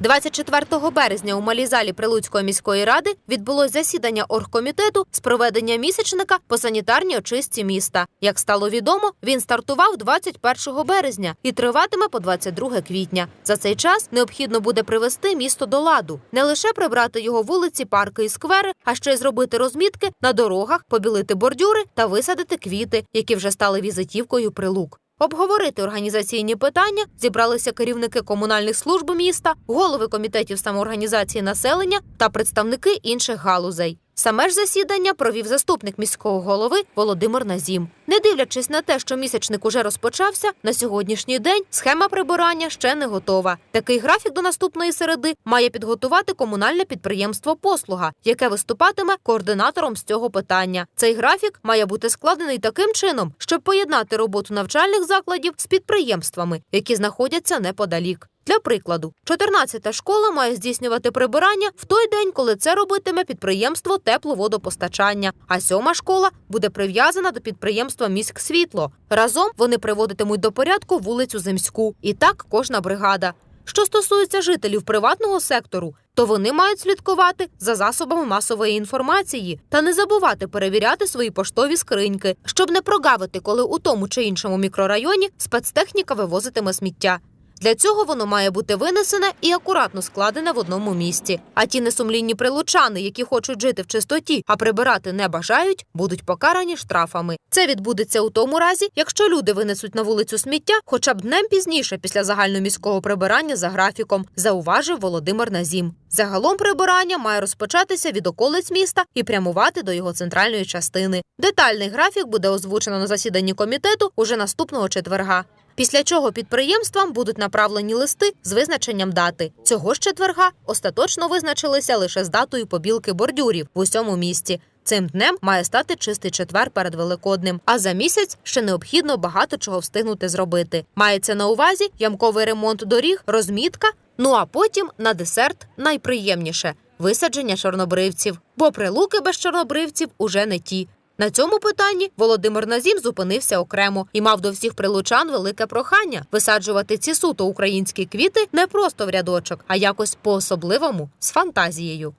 24 березня у малій залі Прилуцької міської ради відбулось засідання оргкомітету з проведення місячника по санітарній очистці міста. Як стало відомо, він стартував 21 березня і триватиме по 22 квітня. За цей час необхідно буде привести місто до ладу, не лише прибрати його вулиці, парки і сквери, а ще й зробити розмітки на дорогах, побілити бордюри та висадити квіти, які вже стали візитівкою прилук. Обговорити організаційні питання зібралися керівники комунальних служб міста, голови комітетів самоорганізації населення та представники інших галузей. Саме ж засідання провів заступник міського голови Володимир Назім. Не дивлячись на те, що місячник уже розпочався, на сьогоднішній день схема прибирання ще не готова. Такий графік до наступної середи має підготувати комунальне підприємство Послуга, яке виступатиме координатором з цього питання. Цей графік має бути складений таким чином, щоб поєднати роботу навчальних закладів з підприємствами, які знаходяться неподалік. Для прикладу, 14-та школа має здійснювати прибирання в той день, коли це робитиме підприємство тепловодопостачання. А сьома школа буде прив'язана до підприємства «Міськсвітло». Разом вони приводитимуть до порядку вулицю Земську. І так кожна бригада. Що стосується жителів приватного сектору, то вони мають слідкувати за засобами масової інформації та не забувати перевіряти свої поштові скриньки, щоб не прогавити, коли у тому чи іншому мікрорайоні спецтехніка вивозитиме сміття. Для цього воно має бути винесене і акуратно складене в одному місці. А ті несумлінні прилучани, які хочуть жити в чистоті, а прибирати не бажають, будуть покарані штрафами. Це відбудеться у тому разі, якщо люди винесуть на вулицю сміття хоча б днем пізніше після загальноміського прибирання за графіком, зауважив Володимир Назім. Загалом прибирання має розпочатися від околиць міста і прямувати до його центральної частини. Детальний графік буде озвучено на засіданні комітету уже наступного четверга. Після чого підприємствам будуть направлені листи з визначенням дати. Цього ж четверга остаточно визначилися лише з датою побілки бордюрів в усьому місті. Цим днем має стати чистий четвер перед Великодним. А за місяць ще необхідно багато чого встигнути зробити. Мається на увазі ямковий ремонт доріг, розмітка. Ну а потім на десерт найприємніше висадження чорнобривців. Бо прилуки без чорнобривців уже не ті. На цьому питанні Володимир Назім зупинився окремо і мав до всіх прилучан велике прохання висаджувати ці суто українські квіти не просто в рядочок, а якось по-особливому з фантазією.